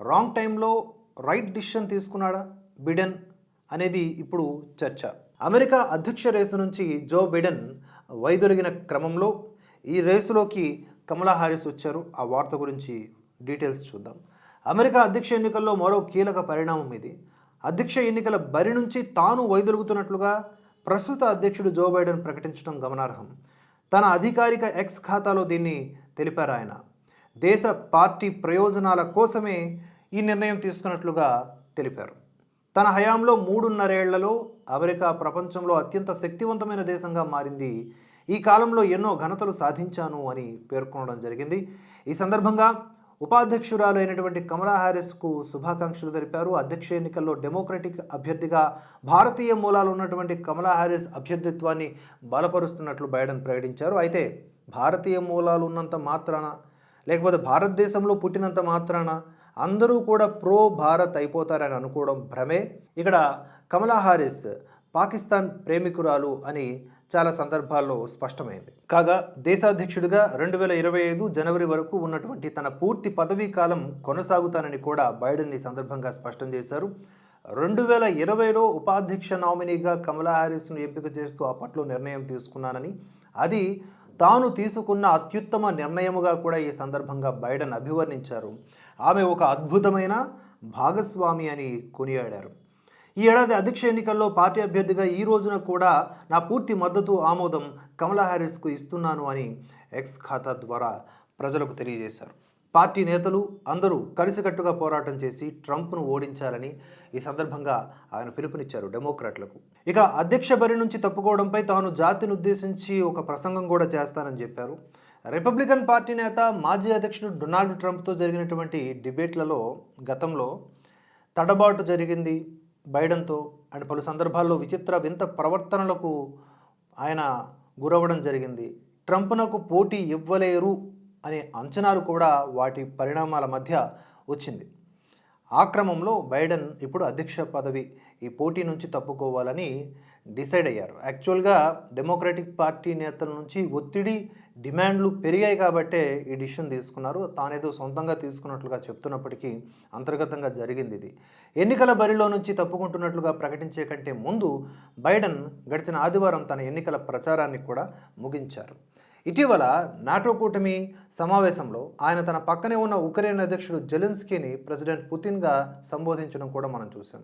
Wrong టైంలో right decision తీసుకున్నాడా Biden అనేది ఇప్పుడు చర్చ. అమెరికా అధ్యక్ష రేసు నుంచి జో బిడెన్ వైదొలిగిన క్రమంలో ఈ రేసులోకి కమలా హారిస్ వచ్చారు. ఆ వార్త గురించి డీటెయిల్స్ చూద్దాం. అమెరికా అధ్యక్ష ఎన్నికల్లో మరో కీలక పరిణామం ఇది. అధ్యక్ష ఎన్నికల బరి నుంచి తాను వైదొలుగుతున్నట్లుగా ప్రస్తుత అధ్యక్షుడు జో బైడెన్ ప్రకటించడం గమనార్హం. తన అధికారిక ఎక్స్ ఖాతాలో దీన్ని తెలిపారు ఆయన. దేశ పార్టీ ప్రయోజనాల కోసమే ఈ నిర్ణయం తీసుకున్నట్లుగా తెలిపారు. తన హయాంలో మూడున్నరేళ్ళలో అమెరికా ప్రపంచంలో అత్యంత శక్తివంతమైన దేశంగా మారింది. ఈ కాలంలో ఎన్నో ఘనతలు సాధించాను అని పేర్కొనడం జరిగింది. ఈ సందర్భంగా ఉపాధ్యక్షురాలు అయినటువంటి కమలా హారిస్కు శుభాకాంక్షలు తెలిపారు. అధ్యక్ష ఎన్నికల్లో డెమోక్రటిక్ అభ్యర్థిగా భారతీయ మూలాలు ఉన్నటువంటి కమలా హారిస్ అభ్యర్థిత్వాన్ని బలపరుస్తున్నట్లు బైడెన్ ప్రకటించారు. అయితే భారతీయ మూలాలు ఉన్నంత మాత్రాన లేకపోతే భారతదేశంలో పుట్టినంత మాత్రాన అందరూ కూడా ప్రో భారత్ అయిపోతారని అనుకోవడం భ్రమే. ఇక్కడ కమలా హారిస్ పాకిస్తాన్ ప్రేమికురాలు అని చాలా సందర్భాల్లో స్పష్టమైంది. కాగా దేశాధ్యక్షుడిగా రెండు వేల ఇరవై ఐదు జనవరి వరకు ఉన్నటువంటి తన పూర్తి పదవీ కాలం కొనసాగుతానని కూడా బైడెన్ ఈ సందర్భంగా స్పష్టం చేశారు. రెండు వేల ఇరవైలో ఉపాధ్యక్ష నామినీగా కమలా హారిస్ను ఎంపిక చేస్తూ అప్పట్లో నిర్ణయం తీసుకున్నానని అది తాను తీసుకున్న అత్యుత్తమ నిర్ణయముగా కూడా ఈ సందర్భంగా బైడెన్ అభివర్ణించారు. ఆమె ఒక అద్భుతమైన భాగస్వామి అని కొనియాడారు. ఈ ఏడాది అధ్యక్ష ఎన్నికల్లో పార్టీ అభ్యర్థిగా ఈ రోజున కూడా నా పూర్తి మద్దతు ఆమోదం కమలా హ్యారిస్కు ఇస్తున్నాను అని ఎక్స్ ఖాతా ద్వారా ప్రజలకు తెలియజేశారు. పార్టీ నేతలు అందరూ కలిసికట్టుగా పోరాటం చేసి ట్రంప్ను ఓడించాలని ఈ సందర్భంగా ఆయన పిలుపునిచ్చారు డెమోక్రాట్లకు. ఇక అధ్యక్ష బరి నుంచి తప్పుకోవడంపై తాను జాతిని ఉద్దేశించి ఒక ప్రసంగం కూడా చేస్తానని చెప్పారు. రిపబ్లికన్ పార్టీ నేత మాజీ అధ్యక్షుడు డొనాల్డ్ ట్రంప్తో జరిగినటువంటి డిబేట్లలో గతంలో తడబాటు జరిగింది బైడెన్తో. అండ్ పలు సందర్భాల్లో విచిత్ర వింత ప్రవర్తనలకు ఆయన గురవ్వడం జరిగింది. ట్రంప్నకు పోటీ ఇవ్వలేరు అనే అంచనాలు కూడా వాటి పరిణామాల మధ్య వచ్చింది. ఆ క్రమంలో బైడెన్ ఇప్పుడు అధ్యక్ష పదవి ఈ పోటీ నుంచి తప్పుకోవాలని డిసైడ్ అయ్యారు. యాక్చువల్గా డెమోక్రటిక్ పార్టీ నేతల నుంచి ఒత్తిడి డిమాండ్లు పెరిగాయి కాబట్టే ఈ డిసిషన్ తీసుకున్నారు. తానేదో సొంతంగా తీసుకున్నట్లుగా చెప్తున్నప్పటికీ అంతర్గతంగా జరిగింది ఇది. ఎన్నికల బరిలో నుంచి తప్పుకుంటున్నట్లుగా ప్రకటించే కంటే ముందు బైడెన్ గడిచిన ఆదివారం తన ఎన్నికల ప్రచారాన్ని కూడా ముగించారు. ఇటీవల నాటో కూటమి సమావేశంలో ఆయన తన పక్కనే ఉన్న ఉక్రెయిన్ అధ్యక్షుడు జెలెన్స్కీని ప్రెసిడెంట్ పుతిన్గా సంబోధించడం కూడా మనం చూసాం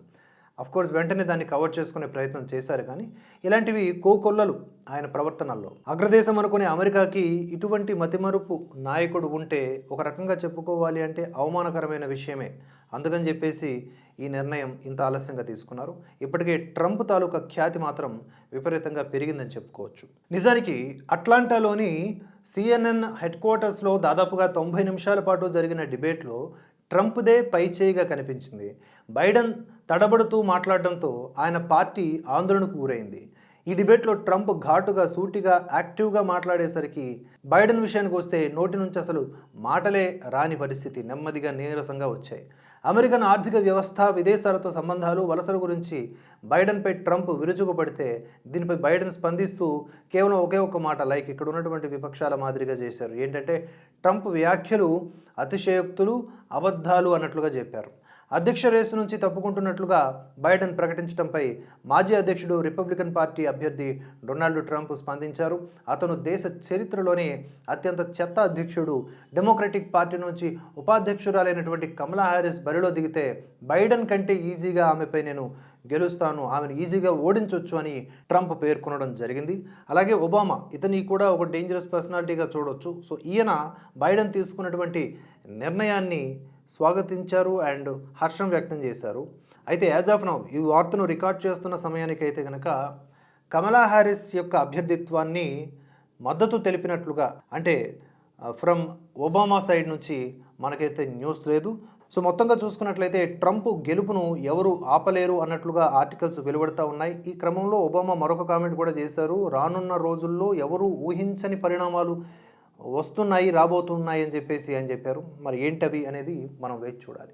కోర్స్ వెంటనే దాన్ని కవర్ చేసుకునే ప్రయత్నం చేశారు కానీ ఇలాంటివి కోకొల్లలు ఆయన ప్రవర్తనల్లో. అగ్రదేశం అనుకునే అమెరికాకి ఇటువంటి మతిమరుపు నాయకుడు ఉంటే ఒక రకంగా చెప్పుకోవాలి అంటే అవమానకరమైన విషయమే. అందుకని చెప్పేసి ఈ నిర్ణయం ఇంత ఆలస్యంగా తీసుకున్నారు. ఇప్పటికే ట్రంప్ తాలూకా ఖ్యాతి మాత్రం విపరీతంగా పెరిగిందని చెప్పుకోవచ్చు. నిజానికి అట్లాంటాలోని సిఎన్ఎన్ హెడ్ క్వార్టర్స్లో దాదాపుగా తొంభై నిమిషాల పాటు జరిగిన డిబేట్లో ట్రంప్దే పైచేయిగా కనిపించింది. బైడెన్ తడబడుతూ మాట్లాడడంతో ఆయన పార్టీ ఆందోళనకు గురైంది. ఈ డిబేట్లో ట్రంప్ ఘాటుగా సూటిగా యాక్టివ్గా మాట్లాడేసరికి బైడెన్ విషయానికి వస్తే నోటి నుంచి అసలు మాటలే రాని పరిస్థితి నెమ్మదిగా నీరసంగా వచ్చాయి. అమెరికన్ ఆర్థిక వ్యవస్థ విదేశాలతో సంబంధాలు వలసల గురించి బైడెన్పై ట్రంప్ విరుచుకుపడితే దీనిపై బైడెన్ స్పందిస్తూ కేవలం ఒకే ఒక్క మాట లైక్ ఇక్కడ ఉన్నటువంటి విపక్షాల మాదిరిగా చేశారు. ఏంటంటే ట్రంప్ వ్యాఖ్యలు అతిశయోక్తులు అబద్ధాలు అన్నట్లుగా చెప్పారు. అధ్యక్ష రేసు నుంచి తప్పుకుంటున్నట్లుగా బైడెన్ ప్రకటించడంపై మాజీ అధ్యక్షుడు రిపబ్లికన్ పార్టీ అభ్యర్థి డొనాల్డ్ ట్రంప్ స్పందించారు. అతను దేశ చరిత్రలోనే అత్యంత చెత్త అధ్యక్షుడు. డెమోక్రటిక్ పార్టీ నుంచి ఉపాధ్యక్షురాలైనటువంటి కమలా హ్యారిస్ బరిలో దిగితే బైడెన్ కంటే ఈజీగా ఆమెపై నేను గెలుస్తాను ఆమెను ఈజీగా ఓడించవచ్చు అని ట్రంప్ పేర్కొనడం జరిగింది. అలాగే ఒబామా ఇతని కూడా ఒక డేంజరస్ పర్సనాలిటీగా చూడొచ్చు. సో ఈయన బైడెన్ తీసుకున్నటువంటి నిర్ణయాన్ని స్వాగతించారు అండ్ హర్షం వ్యక్తం చేశారు. అయితే యాజ్ ఆఫ్ నౌ ఈ వార్తను రికార్డ్ చేస్తున్న సమయానికైతే కనుక కమలా హ్యారిస్ యొక్క అభ్యర్థిత్వాన్ని మద్దతు తెలిపినట్లుగా అంటే ఫ్రమ్ ఒబామా సైడ్ నుంచి మనకైతే న్యూస్ లేదు. సో మొత్తంగా చూసుకున్నట్లయితే ట్రంప్ గెలుపును ఎవరు ఆపలేరు అన్నట్లుగా ఆర్టికల్స్ వెలువడుతూ ఉన్నాయి. ఈ క్రమంలో ఒబామా మరొక కామెంట్ కూడా చేశారు. రానున్న రోజుల్లో ఎవరు ఊహించని పరిణామాలు వస్తున్నాయి రాబోతున్నాయి అని చెప్పేసి అని చెప్పారు. మరి ఏంటవి అనేది మనం వేచి చూడాలి.